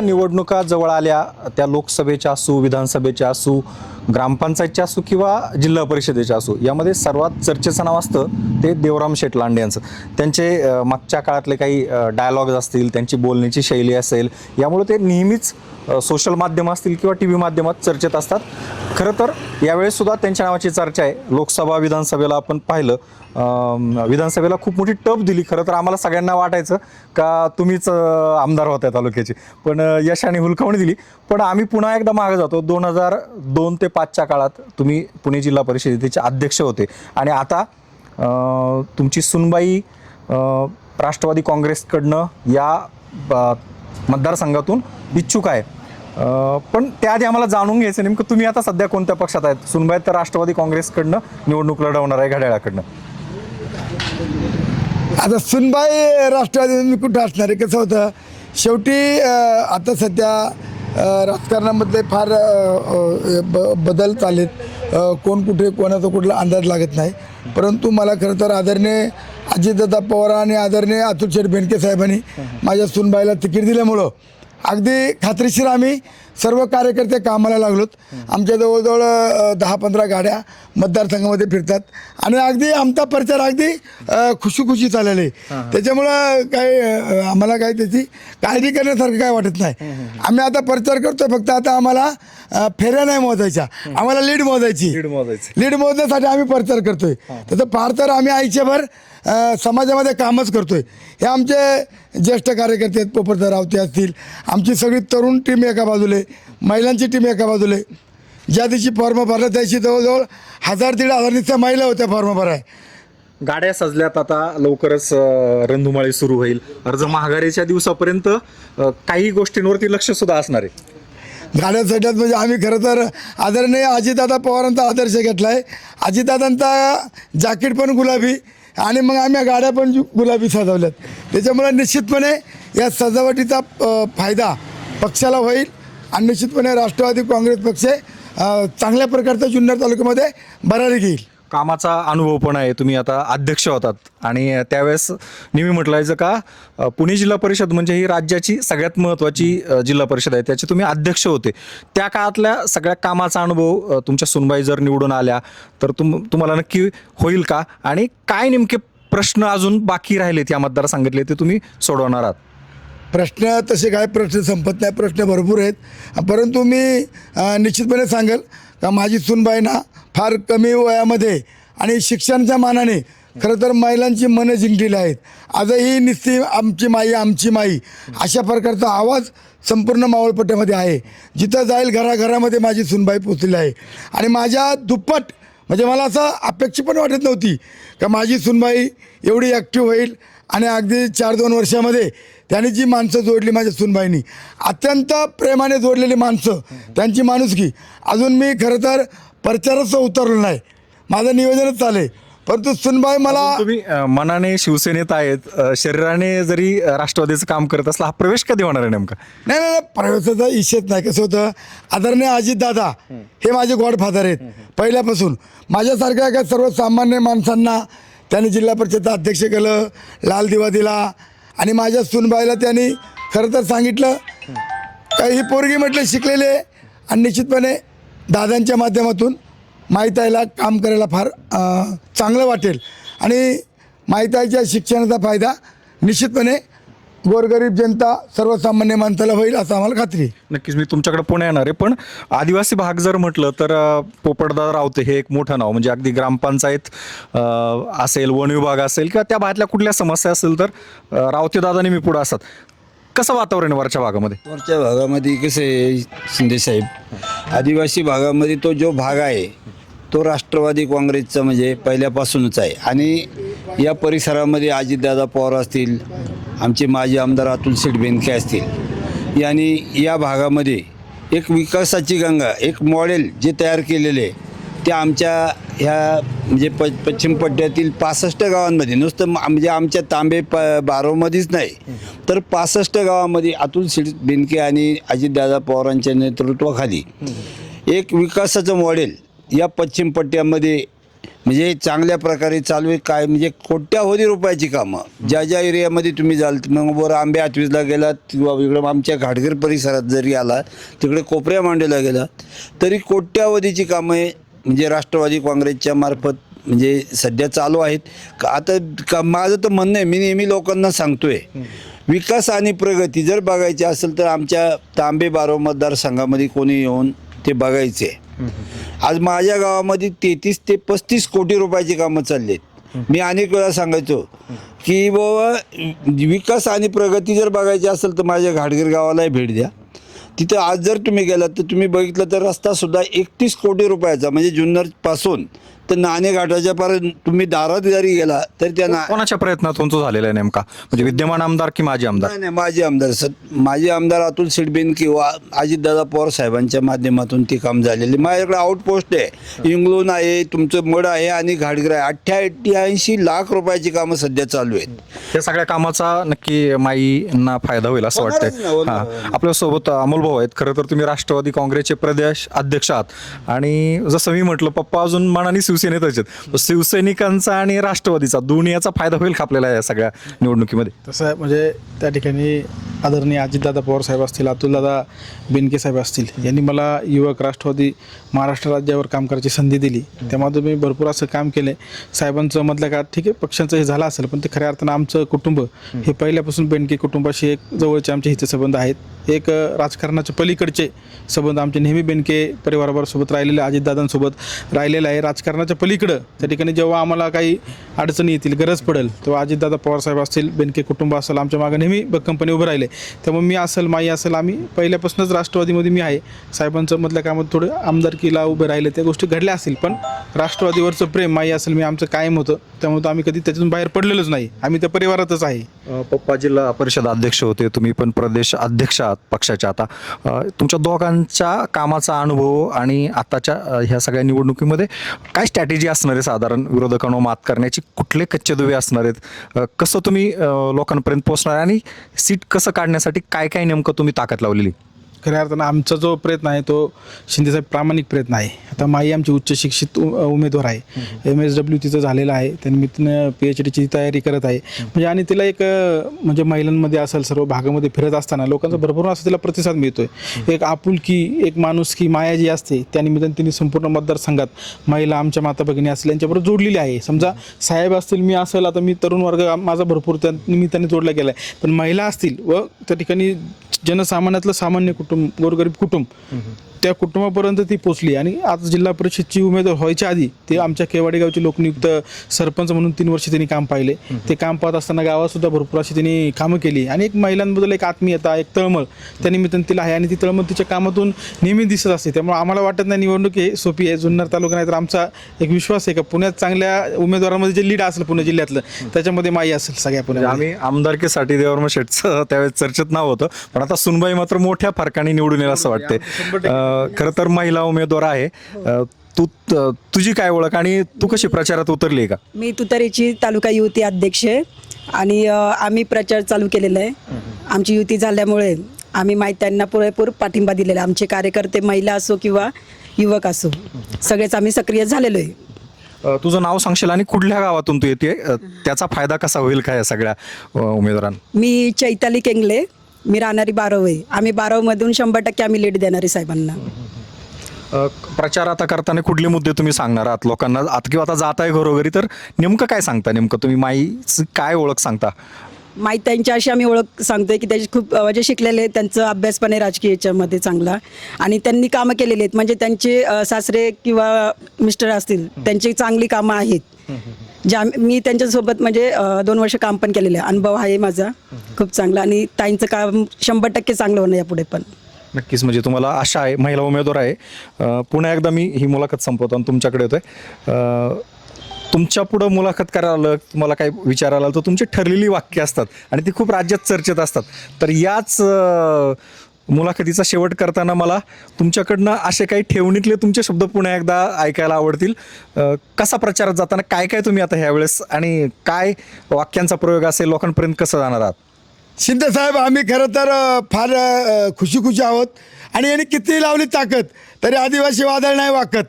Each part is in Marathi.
ज्या निवडणुका जवळ आल्या त्या लोकसभेच्या असू विधानसभेच्या असू ग्रामपंचायतच्या असू किंवा जिल्हा परिषदेच्या असू यामध्ये सर्वात चर्चेचं नाव असतं ते देवराम शेठ लांडे यांचं. त्यांचे मागच्या काळातले काही डायलॉग्ज असतील त्यांची बोलण्याची शैली असेल यामुळे ते नेहमीच सोशल माध्यम असतील किंवा टी व्ही माध्यमात चर्चेत असतात. खरं तर यावेळेस सुद्धा त्यांच्या नावाची चर्चा आहे. लोकसभा विधानसभेला आपण पाहिलं विधानसभेला खूप मोठी टप दिली खरं तर आम्हाला सगळ्यांना वाटायचं का तुम्हीच आमदार होत्या तालुक्याचे. पण यशाने हुलकावणी दिली. पण आम्ही पुन्हा एकदा मागे जातो. दोन हजार दोन ते पाचच्या काळात तुम्ही पुणे जिल्हा परिषदेचे अध्यक्ष होते. आणि आता तुमची सुनबाई राष्ट्रवादी काँग्रेसकडनं या मतदारसंघातून इच्छुक आहे. पण त्याआधी आम्हाला जाणून घ्यायचं नेमकं तुम्ही आता सध्या कोणत्या पक्षात आहेत? सुनबाई तर राष्ट्रवादी काँग्रेसकडनं निवडणूक लढवणार आहे घड्याळाकडनं. आता सुनबाई राष्ट्रवादी मी कुठं असणार आहे? कसं होतं? शेवटी आता सध्या राजकारणामधले फार ब बदल चालेत. कोण कुठे कोणाचा कुठला अंदाज लागत नाही. परंतु मला खरं तर आदरणीय अजितदादा पवार आणि आदरणीय अतुल शेठ बेनके साहेबांनी माझ्या सुनबाईला तिकीट दिल्यामुळं अगदी खात्रीशीर आम्ही सर्व कार्यकर्ते कामाला लागलोत. आमच्या जवळजवळ दहा पंधरा गाड्या मतदारसंघामध्ये फिरतात. आणि अगदी आमचा प्रचार अगदी अ, खुशी चाललेला आहे. त्याच्यामुळं काही आम्हाला काही त्याची काळजी करण्यासारखं काय वाटत नाही. आम्ही आता प्रचार करतोय फक्त आता आम्हाला फेऱ्या नाही मोजायच्या. आम्हाला लीड मोजायची. लीड मोजण्यासाठी आम्ही प्रचार करतोय. तसं फार तर आम्ही आयुष्यभर समाजामध्ये कामच करतोय. हे आमचे ज्येष्ठ कार्यकर्ते आहेत पोपटदार रावते असतील. आमची सगळी तरुण टीम एका बाजूले महिलांची टीम एका बाजूले ज्या दिवशी फॉर्म भरला त्या दिवशी जवळजवळ हजार दीड हजार नुसत्या महिला होत्या फॉर्म भराय. गाड्या सजल्यात आता लवकरच अ, रणधुमाळी सुरू होईल. अर्ज महागारीच्या दिवसापर्यंत काही गोष्टींवरती लक्ष सुद्धा असणार आहे. गाड्या चढल्यात म्हणजे आम्ही खरं तर आदरणीय अजितदादा पवारांचा आदर्श घेतला आहे अजितदादांचा जॅकेट पण गुलाबी आणि मग आम्ही गाड्या पण गुलाबी सजवल्यात. त्याच्यामुळे निश्चितपणे या सजावटीचा फायदा पक्षाला होईल. आणि निश्चितपणे राष्ट्रवादी काँग्रेस पक्ष चांगल्या प्रकारचा जुन्नर तालुक्यामध्ये भरारी घेईल. कामाचा अनुभव पण आहे. तुम्ही आता अध्यक्ष होतात. आणि त्यावेळेस नेहमी म्हटलायचं का पुणे जिल्हा परिषद म्हणजे ही राज्याची सगळ्यात महत्त्वाची जिल्हा परिषद आहे. त्याचे तुम्ही अध्यक्ष होते. त्या काळातल्या सगळ्या कामाचा अनुभव तुमच्या सुनबाई जर निवडून आल्या तर तुम तुम्हाला नक्की होईल का? आणि काय नेमके प्रश्न अजून बाकी राहिलेत या मतदार सांगितले ते तुम्ही सोडवणार आहात? प्रश्न तसे काय प्रश्न संपत नाही प्रश्न भरपूर आहेत. परंतु मी निश्चितपणे सांगेल का माझी सुनबाई ना फार कमी वयामध्ये आणि शिक्षणाच्या मानाने खरं तर महिलांची मनं जिंकलेली आहेत. आजही निस्ती आमची माई आमची माई अशा प्रकारचा आवाज संपूर्ण मावळपट्ट्यामध्ये आहे. जिथं जाईल घराघरामध्ये माझी सुनबाई पोचलेली आहे. आणि माझ्या दुप्पट म्हणजे मला असं अपेक्षा पण वाटत नव्हती का माझी सुनबाई एवढी ॲक्टिव्ह होईल आणि अगदी चार दोन वर्षामध्ये त्यांनी जी माणसं जोडली माझ्या सुनबाईनी अत्यंत प्रेमाने जोडलेली माणसं त्यांची माणुसकी अजून मी खरं तर प्रचाराचं उतरलो नाही. माझं नियोजनच चालू आहे परंतु सुनबाई मला तुम्ही मनाने शिवसेनेत आहेत शरीराने जरी राष्ट्रवादीचं काम करत असला हा प्रवेश कधी होणार आहे नेमका? नाही नाही नाही, प्रवेशाचा इशेच नाही. कसं होतं आदरणीय अजितदादा हे माझे गॉडफादर आहेत. पहिल्यापासून. माझ्यासारख्या एका सर्वसामान्य माणसांना त्यांनी जिल्हा परिषदचं अध्यक्ष केलं लाल दिवा दिला. आणि माझ्या सुनबाईला त्यांनी खरं तर सांगितलं काही ही पोरगी म्हटलं शिकलेली आहे. आणि निश्चितपणे दादांच्या माध्यमातून माहिताईला काम करायला फार चांगलं वाटेल. आणि माहिताईच्या शिक्षणाचा फायदा निश्चितपणे गोरगरीब जनता सर्वसामान्य माणसाला होईल असं आम्हाला खात्री आहे. नक्कीच मी तुमच्याकडे पुणे येणार आहे. पण आदिवासी भाग जर म्हटलं तर अ, पोपटदार रावते हे एक मोठं नाव म्हणजे अगदी ग्रामपंचायत अ, असेल वन विभाग असेल किंवा त्या भागातल्या कुठल्या समस्या असेल तर अ, रावते दादा नेहमी पुढं असतात. कसं वातावरण आहे वरच्या भागामध्ये? वरच्या भागामध्ये कसं आहे शिंदेसाहेब आदिवासी भागामध्ये तो जो भाग आहे तो राष्ट्रवादी काँग्रेसचा म्हणजे पहिल्यापासूनच आहे. आणि या परिसरामध्ये अजितदादा पवार असतील आमचे माजी आमदार अतुल शेठ बेनके असतील. यांनी या भागामध्ये एक विकासाची गंगा एक मॉडेल जे तयार केलेले आहे ते आमच्या ह्या म्हणजे प पश्चिम पट्ट्यातील पासष्ट गावांमध्ये नुसतं म्हणजे आमच्या तांबे प बारोमध्येच नाही तर पासष्ट गावामध्ये अतुल शेठ बेनके आणि अजितदादा पवारांच्या नेतृत्वाखाली एक विकासाचं मॉडेल या पश्चिम पट्ट्यामध्ये म्हणजे चांगल्या प्रकारे चालू आहे काय म्हणजे कोट्यावधी रुपयाची कामं. ज्या ज्या एरियामध्ये तुम्ही जाल मग बरं आंबे आठवीसला गेलात किंवा इकडं आमच्या घाटघर परिसरात जरी आला तिकडे कोपऱ्या मांडेला गेलात तरी कोट्यावधीची कामं आहे म्हणजे राष्ट्रवादी काँग्रेसच्या मार्फत म्हणजे सध्या चालू आहेत. का- आता का माझं तर म्हणणं आहे मी नेहमी लोकांना सांगतोय विकास आणि प्रगती जर बघायची असेल तर आमच्या तांबे बारो मतदारसंघामध्ये कोणी येऊन ते बघायचे. आज माझ्या गावामध्ये तेहतीस ते पस्तीस कोटी रुपयाची कामं चालली आहेत. मी अनेक वेळा सांगायचो की बाबा विकास आणि प्रगती जर बघायची असेल तर माझ्या घाटगीर गावालाही भेट द्या. तिथं आज जर तुम्ही गेलात तर तुम्ही बघितलं तर रस्ता सुद्धा एकतीस कोटी रुपयाचा म्हणजे जुन्नरपासून तर नाणेघाटाच्या पर्यंत तुम्ही दारात जरी गेला तर त्या ना कोणाच्या प्रयत्नातून तो झालेला आहे नेमका? म्हणजे विद्यमान आमदार की माजी आमदार? नाही नाही माजी आमदार. सर माजी आमदार अतुल सिडबेन किंवा अजितदादा पवार साहेबांच्या माध्यमातून ते काम झालेले. माझ्याकडे आउटपोस्ट आहे. इंगलोन आहे तुमचं मड आहे आणि घाटगर आहे. अठ्ठ्याऐंशी लाख रुपयाची कामं सध्या चालू आहेत. या सगळ्या कामाचा नक्की माईंना फायदा होईल असं होणारच वाटतंय. ना, होणार. हां. आपल्यासोबत अमोल भाऊ आहेत. खरं तर तुम्ही राष्ट्रवादी काँग्रेसचे प्रदेश अध्यक्ष आहात. आणि जसं मी म्हटलं पप्पा अजून मनाने शिवसेनेत आहेत. शिवसैनिकांचा आणि राष्ट्रवादीचा दोन्ही याचा फायदा होईल का आपल्याला या सगळ्या निवडणुकीमध्ये? तसं म्हणजे त्या ठिकाणी आदरणीय अजितदादा पवार साहेब असतील अतुलदादा बेनके साहेब असतील यांनी मला युवक राष्ट्रवादी महाराष्ट्र राज्यावर काम करायची संधी दिली. त्यामध्ये मी भरपूर असं काम केले. साहेबांचं मधल्या काळात ठीक आहे पक्षांचं हे झालं असेल पण ते खऱ्या अर्थानं आमचं कुटुंब हे पहिल्यापासून बेनके कुटुंबाशी एक जवळचे आमचे हितसंबंध आहेत. एक राजकारणाच्या पलीकडचे संबंध आमचे नेहमी बेनके परिवाराबरोबर सोबत राहिलेले अजितदादांसोबत राहिलेलं आहे. राजकारण राजकारणाच्या पलीकडं त्या ठिकाणी जेव्हा आम्हाला काही अडचणी येतील गरज पडेल तेव्हा अजितदादा पवारसाहेब असतील बेनके कुटुंब असेल आमच्या मागे नेहमी भक्कमपणे उभं राहिले. त्यामुळे मी असेल माई असेल आम्ही पहिल्यापासूनच राष्ट्रवादीमध्ये मी आहे. साहेबांचं मधल्या कामात थोडं आमदारकीला उभे राहिले त्या गोष्टी घडल्या असतील पण राष्ट्रवादीवरचं प्रेम माई असेल मी आमचं कायम होतं. त्यामुळे आम्ही कधी त्याच्यातून बाहेर पडलेलोच नाही. आम्ही त्या परिवारातच आहे. पप्पा जिल्हा परिषद अध्यक्ष होते तुम्ही पण प्रदेश अध्यक्ष आहात पक्षाच्या आता. तुमच्या दोघांच्या कामाचा अनुभव आणि आताच्या ह्या सगळ्या निवडणुकीमध्ये काय स्ट्रॅटेजी असणार आहे साधारण विरोधकांवर मात करण्याची? कुठले कच्चे दुवे असणार आहेत? कसं तुम्ही लोकांपर्यंत पोहोचणार आणि सीट कसं काढण्यासाठी काय काय नेमकं तुम्ही ताकद लावलेली? खऱ्या अर्थानं आमचा जो प्रयत्न आहे तो शिंदेसाहेब प्रामाणिक प्रयत्न आहे. आता माई आमची उच्च शिक्षित उमेदवार आहे. एम एस डब्ल्यू तिचं झालेलं आहे. त्यानिमित्तानं पी एच डीची तयारी करत आहे. म्हणजे आणि तिला एक म्हणजे महिलांमध्ये असेल सर्व भागामध्ये फिरत असताना लोकांचा भरपूर असा तिला प्रतिसाद मिळतोय. एक आपुलकी एक माणुसकी माया जी असते त्यानिमित्तानं तिने संपूर्ण मतदारसंघात महिला आमच्या माता भगिनी असतील यांच्याबरोबर जोडलेली आहे. समजा साहेब असतील मी असेल आता मी तरुण वर्ग माझा भरपूर त्या निमित्ताने जोडला गेला आहे पण महिला असतील व त्या ठिकाणी जनसामान्यातलं सामान्य कुटुंब कुटुंब गोरगरीब कुटुंब. त्या कुटुंबापर्यंत ती पोचली. आणि आज जिल्हा परिषदची उमेदवार व्हायच्या आधी ते आमच्या केवाडी गावचे लोकनियुक्त सरपंच म्हणून तीन वर्ष त्यांनी काम पाहिले. ते काम पाहत असताना गावात सुद्धा भरपूर अशी त्यांनी कामं केली. आणि एक महिलांबद्दल एक आत्मीयता एक तळमळ त्या निमित्तानं तिला आहे. आणि ती तळमळ तिच्या कामातून नेहमी दिसत असते. त्यामुळे आम्हाला वाटत नाही निवडणूक ही सोपी आहे. जुन्नर तालुका नाही तर आमचा एक विश्वास आहे का? पुण्यात चांगल्या उमेदवारांमध्ये जे लीड असेल पुणे जिल्ह्यातलं त्याच्यामध्ये माई असेल सगळ्या म्हणजे पुण्यात आम्ही आमदारकीसाठी देवर्म शेटचं त्यावेळेस चर्चेत नाव होतं. पण आता सुनबाई मात्र मोठ्या फरकाने निवडून येईल असं वाटतंय. खरं तर महिला उमेदवार आहे. अ, तू त- तुझी काय ओळख आणि तू कशी प्रचारात उतरली आहे का? मी तुतारीची तालुका युवती अध्यक्ष आहे आणि अ, आम्ही प्रचार चालू केलेला आहे. आमची युती झाल्यामुळे आम्ही माहीत त्यांना पुरेपूर पाठिंबा दिलेला आहे. आमचे कार्यकर्ते महिला असो किंवा युवक असो सगळेच आम्ही सक्रिय झालेलो आहे. अ, तुझं नाव सांगशील आणि कुठल्या गावातून तू येते त्याचा फायदा कसा होईल का या सगळ्या अ, उमेदवारांना? मी चैताली केंगले. मी राहणारी बारव. आहे आम्ही बारवमधून शंभर टक्के आम्ही लीड देणार आहे साहेबांना. अ, प्रचार आता करताना कुठले मुद्दे तुम्ही सांगणार आहात लोकांना? आता किंवा आता जात आहे घरोघरी तर नेमकं काय सांगता? नेमकं तुम्ही माईची काय ओळख सांगता? माहीत त्यांची अशी आम्ही ओळख सांगतोय की त्याचे खूप अ, म्हणजे शिकलेले आहेत. त्यांचं अभ्यास पण आहे राजकीय याच्यामध्ये चांगला. आणि त्यांनी कामं केलेली आहेत. म्हणजे त्यांचे अ, सासरे किंवा मिस्टर असतील त्यांची चांगली कामं आहेत. ज्या मी त्यांच्यासोबत म्हणजे दोन वर्ष काम पण केलेलं आहे. अनुभव आहे माझा. खूप चांगला आणि ताईंचं काम शंभर टक्के चांगलं होणार यापुढे पण. नक्कीच म्हणजे तुम्हाला आशा आहे महिला उमेदवार आहे. पुन्हा एकदा मी ही मुलाखत संपवतो आणि तुमच्याकडे येतोय. तुमच्या पुढं मुलाखत करायला आलं तुम्हाला काही विचारायला आलं तर तुमची ठरलेली वाक्य असतात आणि ती खूप राज्यात चर्चेत असतात. तर याच मुलाखतीचा शेवट करताना मला तुमच्याकडनं असे काही ठेवणीतले तुमचे शब्द पुन्हा एकदा ऐकायला आवडतील. कसा प्रचारात जाताना काय काय तुम्ही आता ह्यावेळेस आणि काय वाक्यांचा प्रयोग असेल लोकांपर्यंत कसं जाणार आहात? शिंदे साहेब आम्ही खरं तर फार खुशी खुशी आहोत आणि यांनी किती लावली ताकद तरी आदिवासी वादळ नाही वाकत.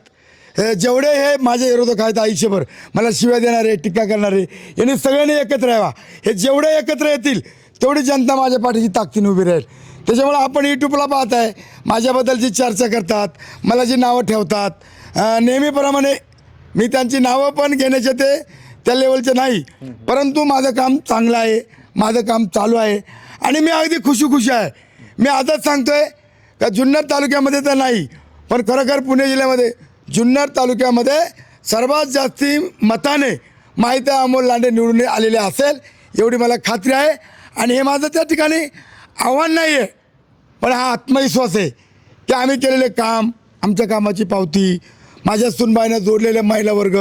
हे जेवढे हे माझे विरोधक आहेत आयुष्यभर मला शिव्या देणारे टीका करणारे यांनी सगळ्यांनी एकत्र यावा हे जेवढे एकत्र येतील तेवढी जनता माझ्या पाठीची ताकदीने उभी राहील. त्याच्यामुळे आपण यूट्यूबला पाहत आहे माझ्याबद्दलची चर्चा करतात. मला जी नावं ठेवतात. नेहमीप्रमाणे मी त्यांची नावं पण घेण्याचे ते त्या लेवलचे नाही. परंतु माझं काम चांगलं आहे. माझं काम चालू आहे. आणि मी अगदी खुशी खुशी आहे. मी आजच आहे का जुन्नर तालुक्यामध्ये तर नाही पण खरोखर पुणे जिल्ह्यामध्ये जुन्नर तालुक्यामध्ये सर्वात जास्ती मताने माहिती अमोल लांडे निवडून आलेले असेल एवढी मला खात्री आहे. आणि हे माझं त्या ठिकाणी आव्हान नाही आहे पण हा आत्मविश्वास आहे की आम्ही केलेले काम आमच्या कामाची पावती माझ्या सुनबाईनं जोडलेले महिला वर्ग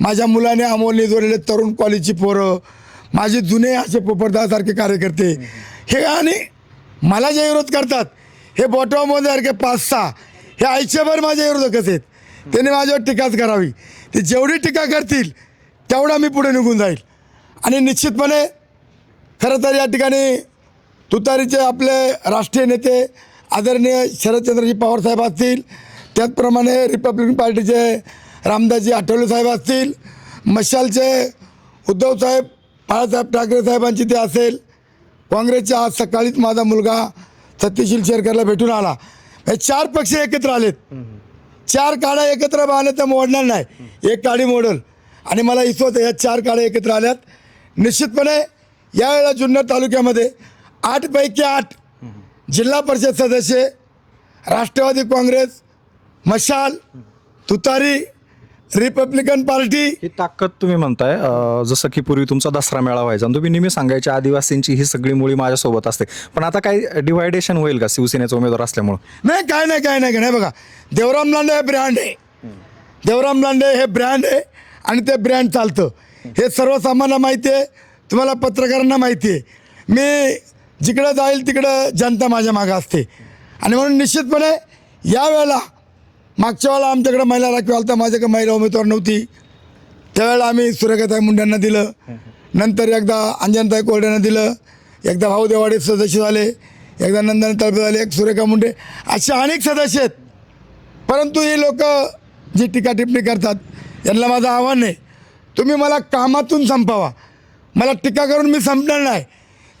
माझ्या मुलाने अमोलने जोडलेले तरुण कॉलेजची पोरं माझे जुने असे पोपटदासारखे कार्यकर्ते हे आणि मला जे विरोध करतात हे सारखे पाच सहा हे आयुष्यभर माझे विरोधकच आहेत. त्यांनी माझ्यावर टीकाच करावी. ते जेवढी टीका करतील तेवढा मी पुढे निघून जाईल. आणि निश्चितपणे खरं तर या ठिकाणी तुतारीचे आपले राष्ट्रीय नेते आदरणीय शरदचंद्रजी पवारसाहेब असतील त्याचप्रमाणे रिपब्लिकन पार्टीचे रामदासजी आठवले साहेब असतील मशालचे उद्धवसाहेब बाळासाहेब ठाकरे साहेबांची ते असेल काँग्रेसच्या आज सकाळीच माझा मुलगा सत्यशील शेरकरला भेटून आला. हे चार पक्ष एकत्र आलेत. चार काड्या एकत्र बांधल्या तर मोडणार नाही. एक काडी मोडल. आणि मला इसवत आहे या चार काड्या एकत्र आल्यात. निश्चितपणे यावेळेला जुन्नर तालुक्यामध्ये आठपैकी आठ जिल्हा परिषद सदस्य राष्ट्रवादी काँग्रेस मशाल तुतारी रिपब्लिकन पार्टी. ही ताकद तुम्ही म्हणताय जसं की पूर्वी तुमचा दसरा मेळा व्हायचा. तुम्ही नेहमी सांगायचे आदिवासींची ही सगळी मुळी माझ्यासोबत असते. पण आता काही डिवायडेशन होईल का शिवसेनेचा उमेदवार असल्यामुळं? नाही काय नाही काय नाही काय नाही. बघा देवराम लांडे हे ब्रँड आहे. देवराम लांडे हे ब्रँड आहे आणि ते ब्रँड चालतं. हे सर्वसामान्यांना माहिती आहे तुम्हाला पत्रकारांना माहिती आहे. मी जिकडं जाईल तिकडं जनता माझ्या मागं असते. आणि म्हणून निश्चितपणे यावेळेला मागच्या वेळेला आमच्याकडे महिला राखीव आलता माझ्याकडे महिला उमेदवार नव्हती. त्यावेळेला आम्ही सुरेखाताई मुंड्यांना दिलं. नंतर एकदा अंजनताई कोरड्यांना दिलं. एकदा भाऊ देवाडे सदस्य झाले. एकदा नंदन तळपे झाले. एक सुरेखा मुंडे. असे अनेक सदस्य आहेत. परंतु ही लोक जी टीका टिप्पणी करतात यांना माझं आव्हान आहे तुम्ही मला कामातून संपवा. मला टीका करून मी संपणार नाही.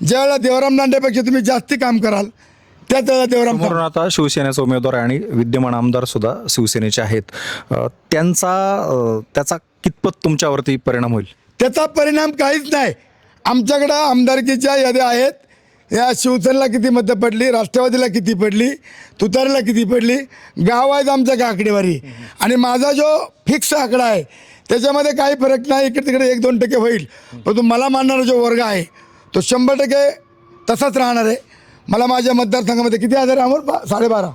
ज्यावेळेला देवराम दांडेपेक्षा तुम्ही जास्ती काम कराल त्याच वेळेला देवराम आता शिवसेनेचा उमेदवार आणि विद्यमान आमदार सुद्धा शिवसेनेचे आहेत. अं, त्यांचा अं, त्याचा कितपत तुमच्यावरती परिणाम होईल? त्याचा परिणाम काहीच नाही. आमच्याकडं आमदारकीच्या याद्या आहेत. या शिवसेनेला किती मतं पडली राष्ट्रवादीला किती पडली तुतारीला किती पडली गाव आहेत आमच्या का आकडेवारी आणि माझा जो फिक्स आकडा आहे त्याच्यामध्ये काही फरक नाही इकडे तिकडे एक दोन टक्के होईल. परंतु मला मानणारा जो वर्ग आहे तो शंभर टक्के तसाच राहणार आहे. मला माझ्या मतदारसंघामध्ये किती हजार आहे अमोल? बा साडेबारा.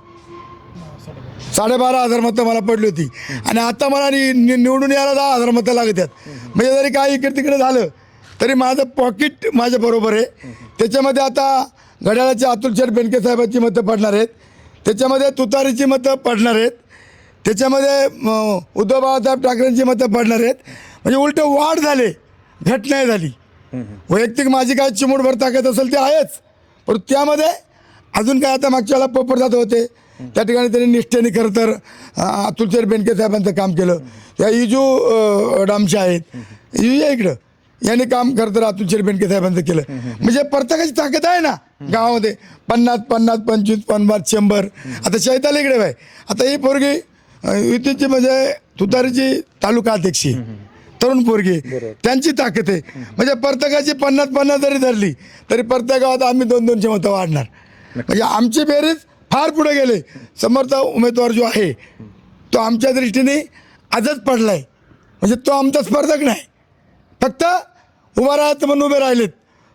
साडेबारा हजार मतं मला पडली होती. आणि आता मला नि- निवडून यायला दहा हजार मतं लागत आहेत. म्हणजे जरी काही इकडे तिकडे झालं तरी माझं पॉकेट माझ्या बरोबर आहे. त्याच्यामध्ये आता घड्याळाचे अतुल शेठ बेनके साहेबांची मतं पडणार आहेत. त्याच्यामध्ये तुतारीची मतं पडणार आहेत. त्याच्यामध्ये उद्धव बाळासाहेब ठाकरेंची मतं पडणार आहेत. म्हणजे उलट वाढ झाले घट नाही झाली. वैयक्तिक माझी काय चिमूटभर ताकद असेल ते आहेच. पण त्यामध्ये अजून काय आता मागच्या वेळेला पोपट जात होते. त्या ठिकाणी त्यांनी निष्ठेने खरं तर अं, अतुलचेर बेनके साहेबांचं काम केलं. त्या इजू अं, डामचे आहेत. इजू या इकडं. यांनी काम खरं तर अतुलचेर बेनके साहेबांचं केलं. म्हणजे प्रत्येकाची ताकद आहे ना गावामध्ये. पन्नास पन्नास पंचवीस पन्नास शंभर. आता चैताली इकडे बाय आता ही पोरगी युतीची म्हणजे तुतारीची तालुका अध्यक्षी तरुण पोरगी. त्यांची ताकद आहे. म्हणजे प्रत्येकाची पन्नास पन्नास जरी धरली तरी प्रत्येक गावात आम्ही दोन दोनशे मतं वाढणार. म्हणजे आमची बेरीज फार पुढे गेले. समोरचा उमेदवार जो आहे तो आमच्या दृष्टीने आजच पडलाय. म्हणजे तो आमचा स्पर्धक नाही. फक्त उभा राहायचं म्हणून उभे राहिलेत.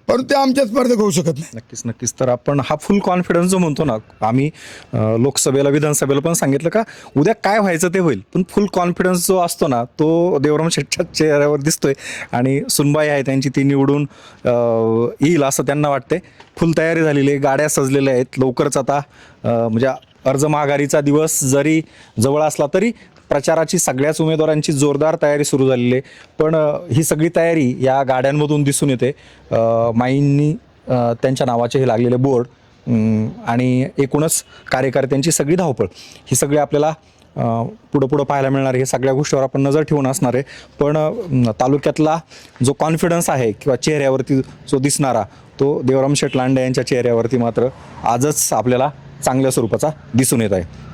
परंतु ते आमच्या स्पर्धक होऊ शकत नाही. नक्कीच नक्कीच. तर आपण हा फुल कॉन्फिडन्स जो म्हणतो ना आम्ही अं, लोकसभेला विधानसभेला पण सांगितलं का उद्या काय व्हायचं ते होईल. पण फुल कॉन्फिडन्स जो असतो ना तो देवराम शेठच्या चेहऱ्यावर दिसतोय आणि सुनबाई आहे त्यांची ती निवडून अं, येईल असं त्यांना वाटते फुल तयारी झालेली आहे गाड्या सजलेल्या आहेत. लवकरच आता अं, म्हणजे अर्ज माघारीचा दिवस जरी जवळ असला तरी प्रचाराची सगळ्याच उमेदवारांची जोरदार तयारी सुरू झालेली आहे. पण ही सगळी तयारी या गाड्यांमधून दिसून येते. माईंनी त्यांच्या नावाचे हे लागलेले बोर्ड आणि एकूणच कार्यकर्त्यांची सगळी धावपळ. ही सगळी आपल्याला पुढं पुढं पाहायला मिळणार हे सगळ्या गोष्टीवर आपण नजर ठेवून असणार आहे. पण तालुक्यातला जो कॉन्फिडन्स आहे किंवा चेहऱ्यावरती जो दिसणारा तो देवराम शेठ लांडे यांच्या चेहऱ्यावरती मात्र आजच आपल्याला चांगल्या स्वरूपाचा दिसून येत आहे.